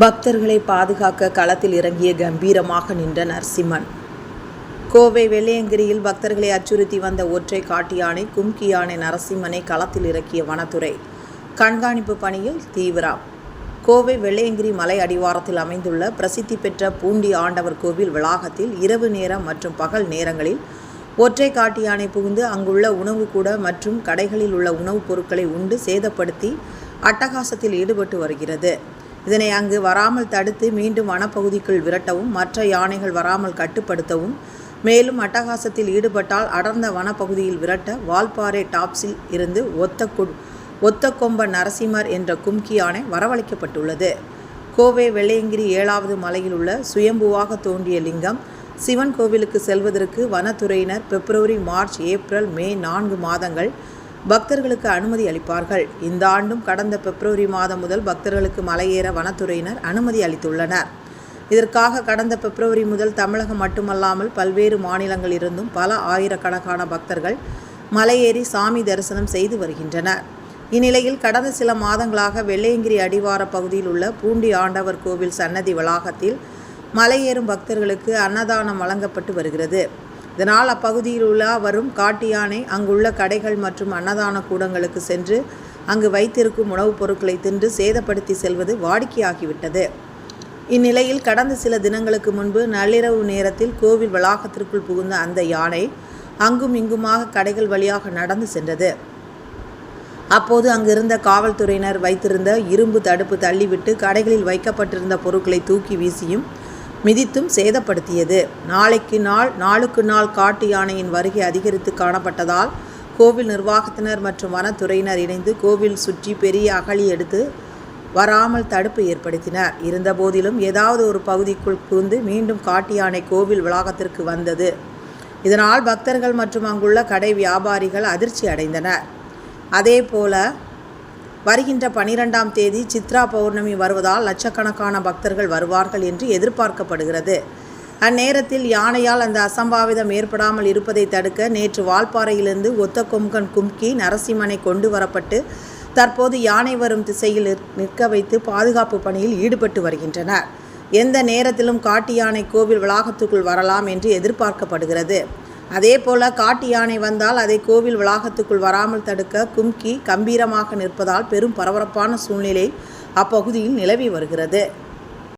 பக்தர்களை பாதுகாக்க களத்தில் இறங்கிய கம்பீரமாக நின்ற நரசிம்மன். கோவை வெள்ளையங்கிரியில் பக்தர்களை அச்சுறுத்தி வந்த ஒற்றை காட்டு யானை கும்கி யானை நரசிம்மனை களத்தில் இறக்கிய வனத்துறை. கண்காணிப்பு பணியில் தீவிரம். கோவை வெள்ளையங்கிரி மலை அடிவாரத்தில் அமைந்துள்ள பிரசித்தி பெற்ற பூண்டி ஆண்டவர் கோவில் வளாகத்தில் இரவு நேரம் மற்றும் பகல் நேரங்களில் ஒற்றை காட்டு யானை புகுந்து அங்குள்ள உணவு கூட மற்றும் கடைகளில் உள்ள உணவுப் பொருட்களை உண்டு சேதப்படுத்தி அட்டகாசத்தில் ஈடுபட்டு வருகிறது. இதனை அங்கு வராமல் தடுத்து மீண்டும் வனப்பகுதிக்குள் விரட்டவும் மற்ற யானைகள் வராமல் கட்டுப்படுத்தவும் மேலும் அட்டகாசத்தில் ஈடுபட்டால் அடர்ந்த வனப்பகுதியில் விரட்ட வால்பாறை டாப்ஸில் இருந்து ஒத்த கு ஒத்த கொம்ப நரசிம்மர் என்ற கும்கி யானை வரவழைக்கப்பட்டுள்ளது. கோவை வெள்ளையங்கிரி ஏழாவது மலையில் உள்ள சுயம்புவாக தோன்றிய லிங்கம் சிவன் கோவிலுக்கு செல்வதற்கு வனத்துறையினர் பிப்ரவரி மார்ச் ஏப்ரல் மே நான்கு மாதங்கள் பக்தர்களுக்கு அனுமதி அளிப்பார்கள். இந்த ஆண்டும் கடந்த பிப்ரவரி மாதம் முதல் பக்தர்களுக்கு மலையேற வனத்துறையினர் அனுமதி அளித்துள்ளனர். இதற்காக கடந்த பிப்ரவரி முதல் தமிழகம் மட்டுமல்லாமல் பல்வேறு மாநிலங்களிலிருந்தும் பல ஆயிரக்கணக்கான பக்தர்கள் மலையேறி சாமி தரிசனம் செய்து வருகின்றனர். இந்நிலையில் கடந்த சில மாதங்களாக வெள்ளையங்கிரி அடிவார பகுதியில் உள்ள பூண்டி ஆண்டவர் கோவில் சன்னதி வளாகத்தில் மலையேறும் பக்தர்களுக்கு அன்னதானம் வழங்கப்பட்டு வருகிறது. இதனால் அப்பகுதியில் உள்ள வரும் காட்டு யானை அங்குள்ள கடைகள் மற்றும் அன்னதான கூடங்களுக்கு சென்று அங்கு வைத்திருக்கும் உணவுப் பொருட்களை தின்று சேதப்படுத்தி செல்வது வாடிக்கையாகிவிட்டது. இந்நிலையில் கடந்த சில தினங்களுக்கு முன்பு நள்ளிரவு நேரத்தில் கோவில் வளாகத்திற்குள் புகுந்த அந்த யானை அங்கும் இங்குமாக கடைகள் வழியாக நடந்து சென்றது. அப்போது அங்கிருந்த காவல்துறையினர் வைத்திருந்த இரும்பு தடுப்பு தள்ளிவிட்டு கடைகளில் வைக்கப்பட்டிருந்த பொருட்களை தூக்கி வீசியும் மிதித்தும் சேதப்படுத்தியது. நாளைக்கு நாள் நாளுக்கு நாள் காட்டு யானையின் வருகை அதிகரித்து காணப்பட்டதால் கோவில் நிர்வாகத்தினர் மற்றும் வனத்துறையினர் இணைந்து கோவில் சுற்றி பெரிய அகழி எடுத்து வராமல் தடுப்பு ஏற்படுத்தினர். இருந்தபோதிலும் ஏதாவது ஒரு பகுதிக்குள் புகுந்து மீண்டும் காட்டு யானை கோவில் வளாகத்திற்கு வந்தது. இதனால் பக்தர்கள் மற்றும் அங்குள்ள கடை வியாபாரிகள் அதிர்ச்சி அடைந்தனர். அதேபோல வருகின்ற பனிரெண்டாம் தேதி சித்ரா பௌர்ணமி வருவதால் லட்சக்கணக்கான பக்தர்கள் வருவார்கள் என்று எதிர்பார்க்கப்படுகிறது. அந்நேரத்தில் யானையால் அந்த அசம்பாவிதம் ஏற்படாமல் இருப்பதை தடுக்க நேற்று வால்பாறையிலிருந்து ஒத்த கொம்கன் கும்கி நரசிம்மனை கொண்டு வரப்பட்டு தற்போது யானை வரும் திசையில் நிற்க வைத்து பாதுகாப்பு பணியில் ஈடுபட்டு வருகின்றனர். எந்த நேரத்திலும் காட்டு யானை கோவில் வளாகத்துக்குள் வரலாம் என்று எதிர்பார்க்கப்படுகிறது. அதேபோல காட்டு யானை வந்தால் அதை கோவில் வளாகத்துக்குள் வராமல் தடுக்க கும்கி கம்பீரமாக நிற்பதால் பெரும் பரபரப்பான சூழ்நிலை அப்பகுதியில் நிலவி வருகிறது.